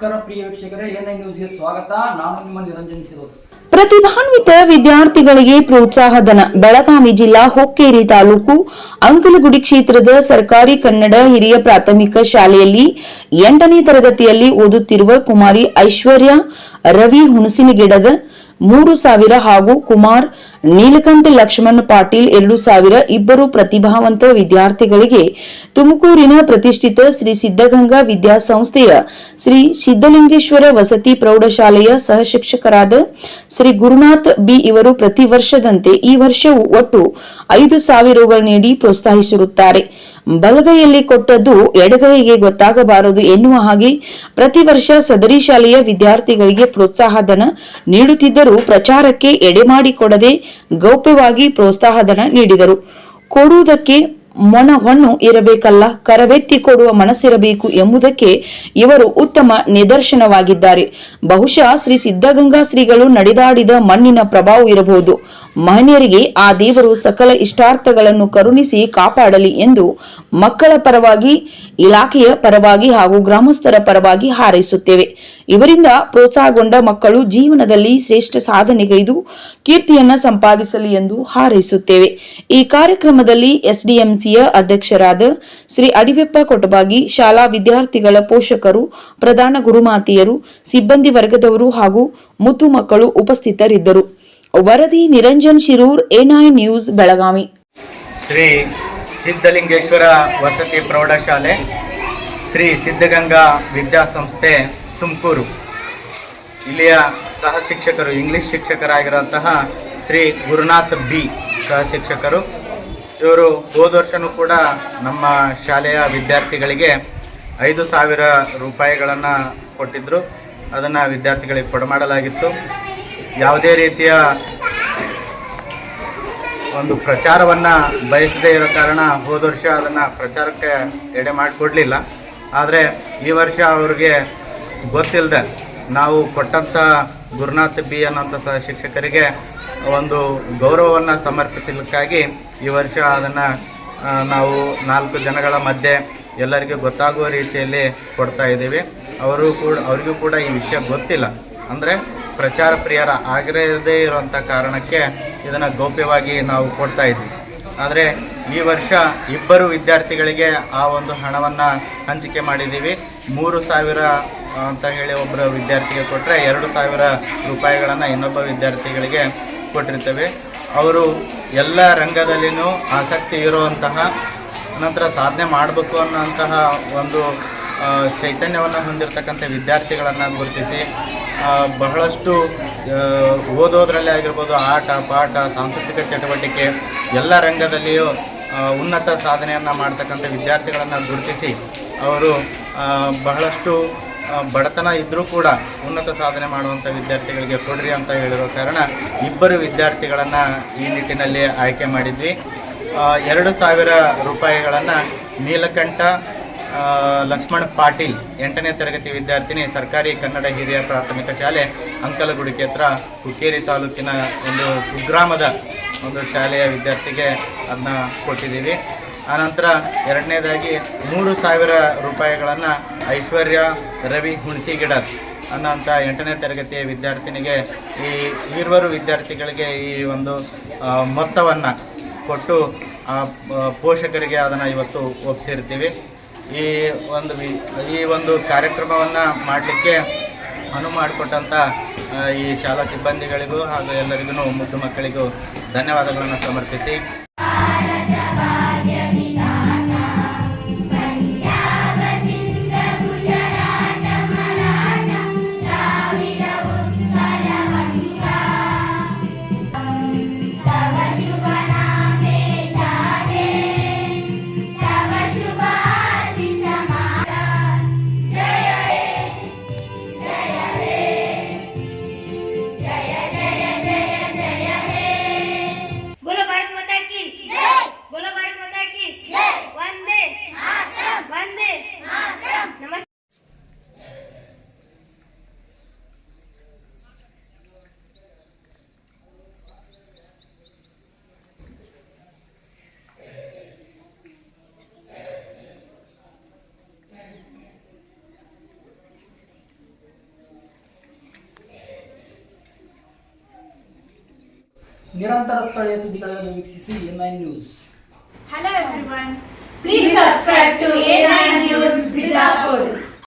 ನಮಸ್ಕಾರ ಪ್ರಿಯ ವೀಕ್ಷಕರೇ, ಎನ್ಐ ನ್ಯೂಸ್ಗೆ ಸ್ವಾಗತ. ನಾನು ನಿಮ್ಮ ನಿರಂಜನ್ ಸಿರೋದು. ಪ್ರತಿಭಾನ್ವಿತ ವಿದ್ಯಾರ್ಥಿಗಳಿಗೆ ಪ್ರೋತ್ಸಾಹಧನ ಬೆಳಗಾವಿ ಜಿಲ್ಲಾ ಹೊಕ್ಕೇರಿ ತಾಲೂಕು ಅಂಕಲಗುಡಿ ಕ್ಷೇತ್ರದ ಸರ್ಕಾರಿ ಕನ್ನಡ ಹಿರಿಯ ಪ್ರಾಥಮಿಕ ಶಾಲೆಯಲ್ಲಿ ಎಂಟನೇ ತರಗತಿಯಲ್ಲಿ ಓದುತ್ತಿರುವ ಕುಮಾರಿ ಐಶ್ವರ್ಯ, ರವಿ ಹುಣಸಿನಗಿಡದ ಮೂರು ಸಾವಿರ ಹಾಗೂ ಕುಮಾರ್ ನೀಲಕಂಠ ಲಕ್ಷ್ಮಣ್ ಪಾಟೀಲ್ ಎರಡು ಸಾವಿರ ಇಬ್ಬರು ಪ್ರತಿಭಾವಂತ ವಿದ್ಯಾರ್ಥಿಗಳಿಗೆ ತುಮಕೂರಿನ ಪ್ರತಿಷ್ಠಿತ ಶ್ರೀ ಸಿದ್ಧಗಂಗಾ ವಿದ್ಯಾಸಂಸ್ಥೆಯ ಶ್ರೀ ಸಿದ್ದಲಿಂಗೇಶ್ವರ ವಸತಿ ಪ್ರೌಢಶಾಲೆಯ ಸಹಶಿಕ್ಷಕರಾದ ಶ್ರೀ ಗುರುನಾಥ್ ಬಿ ಇವರು ಪ್ರತಿ ವರ್ಷದಂತೆ ಈ ವರ್ಷವೂ ಒಟ್ಟು ಐದು ಸಾವಿರ ನೀಡಿ ಪ್ರೋತ್ಸಾಹಿಸಿರುತ್ತಾರೆ. ಬಲಗೈಯಲ್ಲಿ ಕೊಟ್ಟದ್ದು ಎಡಗೈಗೆ ಗೊತ್ತಾಗಬಾರದು ಎನ್ನುವ ಹಾಗೆ ಪ್ರತಿ ವರ್ಷ ಸದರಿ ಶಾಲೆಯ ವಿದ್ಯಾರ್ಥಿಗಳಿಗೆ ಪ್ರೋತ್ಸಾಹಧನ ನೀಡುತ್ತಿದ್ದರೂ ಪ್ರಚಾರಕ್ಕೆ ಎಡೆಮಾಡಿಕೊಡದೆ ಗೌಪ್ಯವಾಗಿ ಪ್ರೋತ್ಸಾಹಧನ ನೀಡಿದರು. ಕೊಡುವುದಕ್ಕೆ ಮೊಣ ಹೊಣ್ಣು ಇರಬೇಕಲ್ಲ? ಕರವೆತ್ತಿ ಕೊಡುವ ಮನಸ್ಸಿರಬೇಕು ಎಂಬುದಕ್ಕೆ ಇವರು ಉತ್ತಮ ನಿದರ್ಶನವಾಗಿದ್ದಾರೆ. ಬಹುಶಃ ಶ್ರೀ ಸಿದ್ಧಗಂಗಾ ಶ್ರೀಗಳು ನಡೆದಾಡಿದ ಮಣ್ಣಿನ ಪ್ರಭಾವ ಇರಬಹುದು. ಮಹನೀಯರಿಗೆ ಆ ದೇವರು ಸಕಲ ಇಷ್ಟಾರ್ಥಗಳನ್ನು ಕರುಣಿಸಿ ಕಾಪಾಡಲಿ ಎಂದು ಮಕ್ಕಳ ಪರವಾಗಿ ಇಲಾಖೆಯ ಪರವಾಗಿ ಹಾಗೂ ಗ್ರಾಮಸ್ಥರ ಪರವಾಗಿ ಹಾರೈಸುತ್ತೇವೆ. ಇವರಿಂದ ಪ್ರೋತ್ಸಾಹಗೊಂಡ ಮಕ್ಕಳು ಜೀವನದಲ್ಲಿ ಶ್ರೇಷ್ಠ ಸಾಧನೆಗೈದು ಕೀರ್ತಿಯನ್ನ ಸಂಪಾದಿಸಲಿ ಎಂದು ಹಾರೈಸುತ್ತೇವೆ. ಈ ಕಾರ್ಯಕ್ರಮದಲ್ಲಿ ಎಸ್ಡಿಎಂಸಿಯ ಅಧ್ಯಕ್ಷರಾದ ಶ್ರೀ ಅಡಿವೆಪ್ಪ ಕೊಟಬಾಗಿ, ಶಾಲಾ ವಿದ್ಯಾರ್ಥಿಗಳ ಪೋಷಕರು, ಪ್ರಧಾನ ಗುರುಮಾತೆಯರು, ಸಿಬ್ಬಂದಿ ವರ್ಗದವರು ಹಾಗೂ ಮುತ್ತು ಮಕ್ಕಳು ಉಪಸ್ಥಿತರಿದ್ದರು. ವರದಿ ನಿರಂಜನ್ ಶಿರೂರ್, ಎನ್ಐ ನ್ಯೂಸ್, ಬೆಳಗಾವಿ. ಸಿದ್ಧಲಿಂಗೇಶ್ವರ ವಸತಿ ಪ್ರೌಢಶಾಲೆ, ಶ್ರೀ ಸಿದ್ಧಗಂಗಾ ವಿದ್ಯಾಸಂಸ್ಥೆ, ತುಮಕೂರು. ಇಲ್ಲಿಯ ಸಹ ಶಿಕ್ಷಕರು ಇಂಗ್ಲಿಷ್ ಶಿಕ್ಷಕರಾಗಿರುವಂತಹ ಶ್ರೀ ಗುರುನಾಥ್ ಬಿ ಸಹ ಶಿಕ್ಷಕರು ಇವರು ಹೋದ ವರ್ಷನೂ ಕೂಡ ನಮ್ಮ ಶಾಲೆಯ ವಿದ್ಯಾರ್ಥಿಗಳಿಗೆ ಐದು ಸಾವಿರ ರೂಪಾಯಿಗಳನ್ನು ಕೊಟ್ಟಿದ್ದರು ಅದನ್ನು ವಿದ್ಯಾರ್ಥಿಗಳಿಗೆ ಕೊಡಮಾಡಲಾಗಿತ್ತು. ಯಾವುದೇ ರೀತಿಯ ಒಂದು ಪ್ರಚಾರವನ್ನು ಬಯಸದೇ ಇರೋ ಕಾರಣ ಹೋದ ವರ್ಷ ಅದನ್ನು ಪ್ರಚಾರಕ್ಕೆ ಎಡೆ ಮಾಡಿಕೊಡಲಿಲ್ಲ. ಆದರೆ ಈ ವರ್ಷ ಅವ್ರಿಗೆ ಗೊತ್ತಿಲ್ಲದೆ ನಾವು ಕೊಟ್ಟಂಥ ಗುರುನಾಥ್ ಬಿ ಅನ್ನೋಂಥ ಸಹ ಶಿಕ್ಷಕರಿಗೆ ಒಂದು ಗೌರವವನ್ನು ಸಮರ್ಪಿಸಲಿಕ್ಕಾಗಿ ಈ ವರ್ಷ ಅದನ್ನು ನಾವು ನಾಲ್ಕು ಜನಗಳ ಮಧ್ಯೆ ಎಲ್ಲರಿಗೂ ಗೊತ್ತಾಗುವ ರೀತಿಯಲ್ಲಿ ಕೊಡ್ತಾ ಇದ್ದೀವಿ. ಅವರು ಕೂಡ, ಅವರಿಗೂ ಕೂಡ ಈ ವಿಷಯ ಗೊತ್ತಿಲ್ಲ. ಅಂದರೆ ಪ್ರಚಾರ ಪ್ರಿಯರ ಆಗಿರದೇ ಇರುವಂಥ ಕಾರಣಕ್ಕೆ ಇದನ್ನು ಗೌಪ್ಯವಾಗಿ ನಾವು ಕೊಡ್ತಾ ಇದ್ವಿ. ಆದರೆ ಈ ವರ್ಷ ಇಬ್ಬರು ವಿದ್ಯಾರ್ಥಿಗಳಿಗೆ ಆ ಒಂದು ಹಣವನ್ನು ಹಂಚಿಕೆ ಮಾಡಿದ್ದೀವಿ. ಮೂರು ಸಾವಿರ ಅಂತ ಹೇಳಿ ಒಬ್ಬರು ವಿದ್ಯಾರ್ಥಿಗೆ ಕೊಟ್ಟರೆ ಎರಡು ಸಾವಿರ ರೂಪಾಯಿಗಳನ್ನು ಇನ್ನೊಬ್ಬ ವಿದ್ಯಾರ್ಥಿಗಳಿಗೆ ಕೊಟ್ಟಿರ್ತೇವೆ. ಅವರು ಎಲ್ಲ ರಂಗದಲ್ಲಿಯೂ ಆಸಕ್ತಿ ಇರುವಂತಹ ನಂತರ ಸಾಧನೆ ಮಾಡಬೇಕು ಅನ್ನೋಂತಹ ಒಂದು ಚೈತನ್ಯವನ್ನು ಹೊಂದಿರತಕ್ಕಂಥ ವಿದ್ಯಾರ್ಥಿಗಳನ್ನು ಗುರುತಿಸಿ ಬಹಳಷ್ಟು ಓದೋದ್ರಲ್ಲೇ ಆಗಿರ್ಬೋದು ಆಟ, ಪಾಠ, ಸಾಂಸ್ಕೃತಿಕ ಚಟುವಟಿಕೆ, ಎಲ್ಲ ರಂಗದಲ್ಲಿಯೂ ಉನ್ನತ ಸಾಧನೆಯನ್ನು ಮಾಡ್ತಕ್ಕಂಥ ವಿದ್ಯಾರ್ಥಿಗಳನ್ನು ಗುರುತಿಸಿ, ಅವರು ಬಹಳಷ್ಟು ಬಡತನ ಇದ್ದರೂ ಕೂಡ ಉನ್ನತ ಸಾಧನೆ ಮಾಡುವಂಥ ವಿದ್ಯಾರ್ಥಿಗಳಿಗೆ ಕೊಡ್ರಿ ಅಂತ ಹೇಳಿರೋ ಕಾರಣ ಇಬ್ಬರು ವಿದ್ಯಾರ್ಥಿಗಳನ್ನು ಈ ನಿಟ್ಟಿನಲ್ಲಿ ಆಯ್ಕೆ ಮಾಡಿದ್ವಿ. ಎರಡು ಸಾವಿರ ರೂಪಾಯಿಗಳನ್ನು ನೀಲಕಂಠ ಲಕ್ಷ್ಮಣ್ ಪಾಟೀಲ್ ಎಂಟನೇ ತರಗತಿ ವಿದ್ಯಾರ್ಥಿನಿ, ಸರ್ಕಾರಿ ಕನ್ನಡ ಹಿರಿಯ ಪ್ರಾಥಮಿಕ ಶಾಲೆ ಅಂಕಲಗುಡಿಕೆ ಹತ್ರ ಹುಕ್ಕೇರಿ ತಾಲೂಕಿನ ಒಂದು ಕುಗ್ರಾಮದ ಒಂದು ಶಾಲೆಯ ವಿದ್ಯಾರ್ಥಿಗೆ ಅದನ್ನ ಕೊಟ್ಟಿದ್ದೀವಿ. ಆನಂತರ ಎರಡನೇದಾಗಿ ಮೂರು ಸಾವಿರ ರೂಪಾಯಿಗಳನ್ನು ಐಶ್ವರ್ಯ ರವಿ ಹುಣಸಿಗಿಡರ್ ಅನ್ನೋಂಥ ಎಂಟನೇ ತರಗತಿಯ ವಿದ್ಯಾರ್ಥಿನಿಗೆ ಈ ಇರುವರು ವಿದ್ಯಾರ್ಥಿಗಳಿಗೆ ಈ ಒಂದು ಮೊತ್ತವನ್ನು ಕೊಟ್ಟು ಪೋಷಕರಿಗೆ ಅದನ್ನು ಇವತ್ತು ಒಪ್ಪಿಸಿರ್ತೀವಿ ಈ ಒಂದು ಈ ಒಂದು ಕಾರ್ಯಕ್ರಮವನ್ನು ಮಾಡಲಿಕ್ಕೆ ಅನುವು ಮಾಡಿಕೊಟ್ಟಂಥ ಈ ಶಾಲಾ ಸಿಬ್ಬಂದಿಗಳಿಗೂ ಹಾಗೂ ಎಲ್ಲರಿಗೂ ಮುದ್ದು ಮಕ್ಕಳಿಗೂ ಧನ್ಯವಾದಗಳನ್ನು ಸಮರ್ಪಿಸಿ. निरंतर स्थळ या सुधी कळलं विकसी A nine news hello everyone please subscribe to A nine news Bijapur